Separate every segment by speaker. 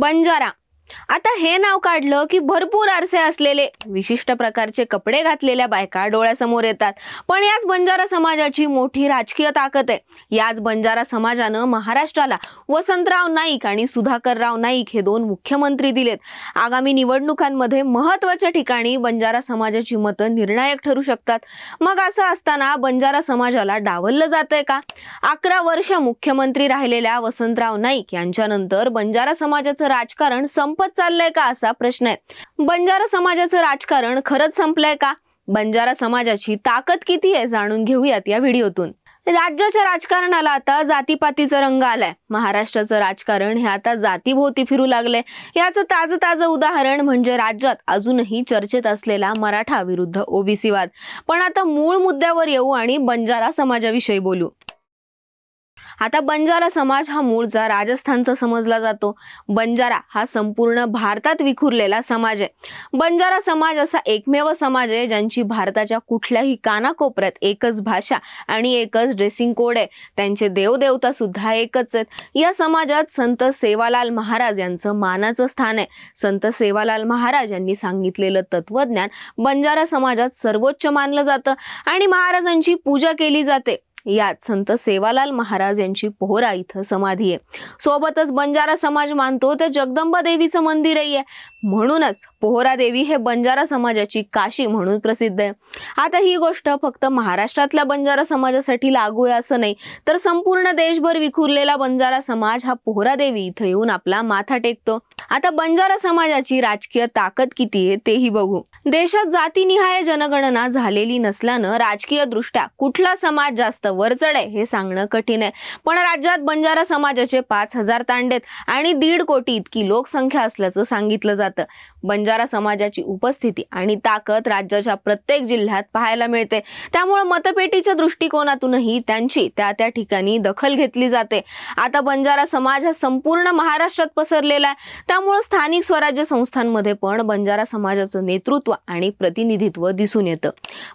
Speaker 1: बंजारा. आता हे नाव काढलं की भरपूर आरसे असलेले विशिष्ट प्रकारचे कपडे घातलेल्या बायका डोळ्यासमोर येतात. पण याच बंजारा समाजाची मोठी राजकीय ताकद आहे. याच बंजारा समाजानं महाराष्ट्राला वसंतराव नाईक आणि सुधाकरराव नाईक हे दोन मुख्यमंत्री दिलेत. आगामी निवडणुकांमध्ये महत्त्वाच्या ठिकाणी बंजारा समाजाची मतं निर्णायक ठरू शकतात. मग असं असताना बंजारा समाजाला डावललं जातंय का? अकरा वर्ष मुख्यमंत्री राहिलेल्या वसंतराव नाईक यांच्यानंतर बंजारा समाजाचं राजकारण संप संपत चाललंय का असा प्रश्न आहे. बंजारा समाजाचं राजकारण खरंच संपलंय का? बंजारा समाजाची ताकद किती आहे जाणून घेऊयात या व्हिडिओतून. राज्याच्या राजकारणाला आता जातीपातीचा रंग आलाय. महाराष्ट्राचं राजकारण हे आता जातीभोवती फिरू लागलंय. याचं ताजं ताजं उदाहरण म्हणजे राज्यात अजूनही चर्चेत असलेला मराठा विरुद्ध ओबीसी वाद. पण आता मूळ मुद्द्यावर येऊ आणि बंजारा समाजाविषयी बोलू. आता बंजारा समाज हा मूळचा राजस्थानचा समजला जातो. बंजारा हा संपूर्ण भारतात विखुरलेला समाज आहे. बंजारा समाज असा एकमेव समाज आहे ज्यांची भारताच्या कुठल्याही कानाकोपऱ्यात एकच भाषा आणि एकच ड्रेसिंग कोड आहे. त्यांचे देवदेवता सुद्धा एकच आहेत. या समाजात संत सेवालाल महाराज यांचं मानाचं स्थान आहे. संत सेवालाल महाराज यांनी सांगितलेलं तत्वज्ञान बंजारा समाजात सर्वोच्च मानलं जातं. आणि महाराजांची पूजा केली जाते. यात संत सेवालाल महाराज यांची पोहरा इथं समाधी आहे. सोबतच बंजारा समाज मानतो तर जगदंबा देवीचं मंदिरही आहे. म्हणूनच पोहरा देवी हे बंजारा समाजाची काशी म्हणून प्रसिद्ध आहे. आता ही गोष्ट फक्त महाराष्ट्रातल्या बंजारा समाजासाठी लागू आहे असं नाही तर संपूर्ण देशभर विखुरलेला बंजारा समाज हा पोहरा देवी इथं येऊन आपला माथा टेकतो. आता बंजारा समाजाची राजकीय ताकद किती आहे तेही बघू. देशात जातीनिहाय जनगणना झालेली नसल्यानं राजकीय दृष्ट्या कुठला समाज जास्त वरचढ आहे हे सांगणं कठीण आहे. पण राज्यात बंजारा समाजाचे पाच हजार तांडेत आणि दीड कोटी इतकी लोकसंख्या असल्याचं सांगितलं जातं. बंजारा समाजाची उपस्थिती आणि ताकद राज्याच्या प्रत्येक जिल्ह्यात पाहायला मिळते. त्यामुळे मतपेटीच्या दृष्टिकोनातूनही त्यांची त्या त्या ठिकाणी दखल घेतली जाते. आता बंजारा समाज हा संपूर्ण महाराष्ट्रात पसरलेला आहे. त्यामुळं स्थानिक स्वराज्य संस्थांमध्ये पण बंजारा समाजाचं नेतृत्व आणि प्रतिनिधित्व दिसून येतं.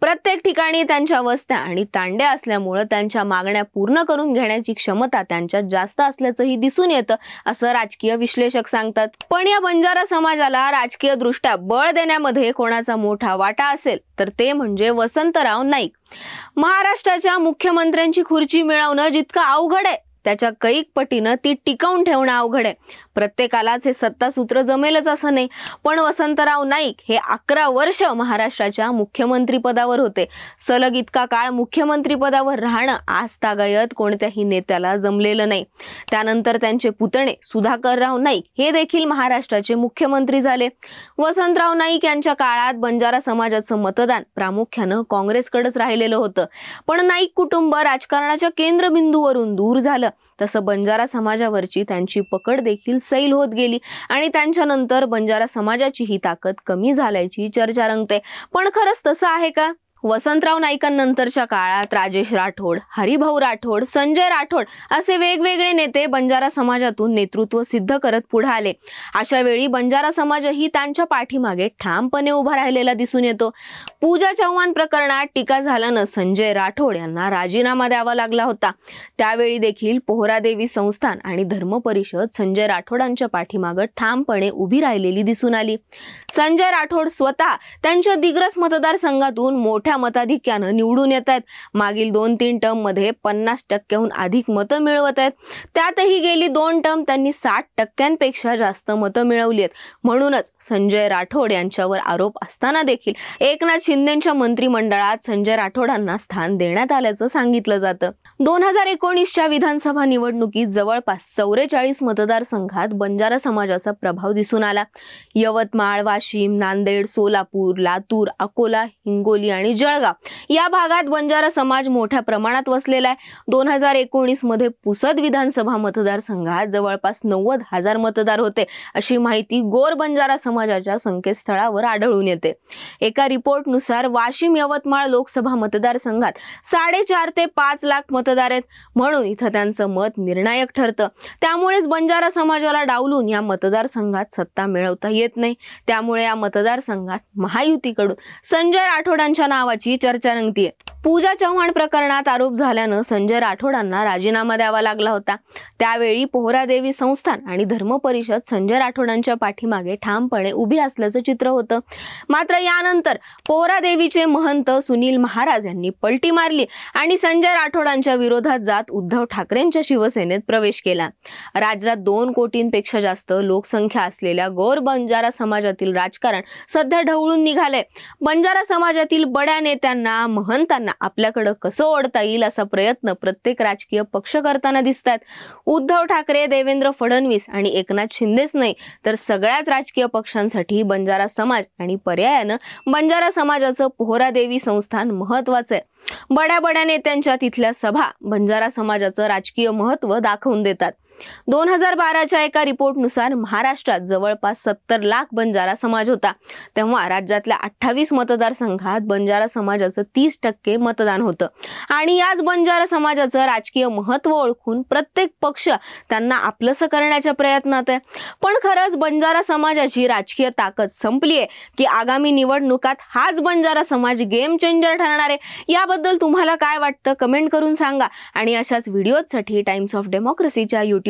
Speaker 1: प्रत्येक ठिकाणी त्यांच्या वस्त्या आणि तांड्या असल्यामुळं त्यांच्या मागण्या पूर्ण करून घेण्याची क्षमता त्यांच्यात जास्त असल्याचंही दिसून येतं असं राजकीय विश्लेषक सांगतात. पण या बंजारा समाजाला राजकीय दृष्ट्या बळ देण्यामध्ये कोणाचा मोठा वाटा असेल तर ते म्हणजे वसंतराव नाईक. महाराष्ट्राच्या मुख्यमंत्र्यांची खुर्ची मिळवणं जितकं अवघड आहे त्याच्या कैक पटीनं ती टिकवून ठेवणं अवघड आहे. प्रत्येकालाच हे सत्तासूत्र जमेलच असं नाही. पण वसंतराव नाईक हे अकरा वर्ष महाराष्ट्राच्या मुख्यमंत्री पदावर होते. सलग इतका काळ मुख्यमंत्री पदावर राहणं आजतागायत कोणत्याही नेत्याला जमलेलं नाही. त्यानंतर त्यांचे पुतणे सुधाकरराव नाईक हे देखील महाराष्ट्राचे मुख्यमंत्री झाले. वसंतराव नाईक यांच्या काळात बंजारा समाजाचं मतदान प्रामुख्यानं काँग्रेसकडेच राहिलेलं होतं. पण नाईक कुटुंब राजकारणाच्या केंद्रबिंदूवरून दूर झालं. तसं बंजारा समाजावरची त्यांची पकड देखील सैल होत गेली. आणि त्यांच्यानंतर बंजारा समाजाची ही ताकद कमी झाल्याची चर्चा रंगते. पण खरंच तसं आहे का? वसंतराव नाईकांनंतरच्या काळात राजेश राठोड हरिभाऊ राठोड संजय राठोड असे वेगवेगळे नेते बंजारा समाजातून नेतृत्व सिद्ध करत पुढे आले. अशा वेळी बंजारा समाजही त्यांच्या पाठीमागे ठामपणे उभा राहिलेला दिसून येतो. पूजा चव्हाण प्रकरणात टीका झाल्यानं संजय राठोड यांना राजीनामा द्यावा लागला होता. त्यावेळी देखील पोहरादेवी संस्थान आणि धर्म परिषद संजय राठोडांच्या पाठीमागे ठामपणे उभी राहिलेली दिसून आली. संजय राठोड स्वतः त्यांच्या दिग्रस मतदारसंघातून मोठ्या मताधिक्यानं निवडून येत आहेत मागील दोन तीन टर्ममध्ये पन्नास टक्क्याहून अधिक मतं मिळवत आहेत त्यातही गेली दोन टर्म त्यांनी साठ टक्क्यांपेक्षा जास्त मतं मिळवली आहेत म्हणूनच संजय राठोड यांच्यावर आरोप असताना देखील एकनाथ शिंदेच्या मंत्रिमंडळात संजय राठोडांना स्थान देण्यात आल्याचं सांगितलं जातं. दोन हजार एकोणीसच्या विधानसभा निवडणुकीत जवळपास चौवेचाळीस मतदारसंघात बंजारा समाजाचा प्रभाव दिसून आला. यवतमाळ वाशिम नांदेड सोलापूर लातूर अकोला हिंगोली आणि जळगाव. या भागात बंजारा समाज मोठ्या प्रमाणात वसलेला आहे. दोन हजार एकोणीसमध्ये पुसद विधानसभा मतदारसंघात जवळपास नव्वद हजार मतदार होते. अशी माहिती गोर बंजारा समाजाच्या संकेतस्थळावर आढळून येते. एका रिपोर्टनुसार वाशिम यवतमाळ लोकसभा मतदारसंघात साडेचार ते पाच लाख मतदार आहेत. म्हणून इथं त्यांचं मत निर्णायक ठरतं. त्यामुळेच बंजारा समाजाला डावलून या मतदारसंघात सत्ता मिळवता येत नाही. त्यामुळे या मतदारसंघात महायुतीकडून संजय राठोडांच्या नावा नावाची चर्चा रंगतीये. पूजा चव्हाण प्रकरणात आरोप झाल्यानं संजय राठोडांना राजीनामा द्यावा लागला होता. त्यावेळी पोहरादेवी संस्थान आणि धर्म परिषद संजय राठोडांच्या पाठीमागे ठामपणे उभी असल्याचं चित्र होतं. मात्र यानंतर पोहरादेवीचे महंत सुनील महाराज यांनी पलटी मारली आणि संजय राठोडांच्या विरोधात जात उद्धव ठाकरेंच्या शिवसेनेत प्रवेश केला. राज्यात दोन कोटींपेक्षा जास्त लोकसंख्या असलेल्या गौर बंजारा समाजातील राजकारण सध्या ढवळून निघालंय. बंजारा समाजातील बड्या नेत्यांना महंतांना आपल्याकडं कसं ओढता येईल असा प्रयत्न प्रत्येक राजकीय पक्ष करताना दिसतात उद्धव ठाकरे देवेंद्र फडणवीस आणि एकनाथ शिंदेच नाही तर सगळ्याच राजकीय पक्षांसाठी बंजारा समाज आणि पर्यायानं बंजारा समाजाचं पोहरादेवी संस्थान महत्वाचं आहे. बड्या बड्या नेत्यांच्या तिथल्या सभा बंजारा समाजाचं राजकीय महत्त्व दाखवून देतात. दोन हजार बाराच्या एका रिपोर्टनुसार महाराष्ट्रात जवळपास सत्तर लाख बंजारा समाज होता. तेव्हा राज्यातल्या अठ्ठावीस मतदारसंघात बंजारा समाजाचं तीस टक्के मतदान होतं. आणि याच बंजारा समाजाचं राजकीय महत्त्व ओळखून प्रत्येक पक्ष त्यांना आपलंसं करण्याच्या प्रयत्नात आहे. पण खरंच बंजारा समाजाची राजकीय ताकद संपली आहे की आगामी निवडणुकात हाच बंजारा समाज गेम चेंजर ठरणार आहे? याबद्दल तुम्हाला काय वाटतं? कमेंट करून सांगा. आणि अशाच व्हिडिओजसाठी टाइम्स ऑफ डेमोक्रेसीच्या युट्यूब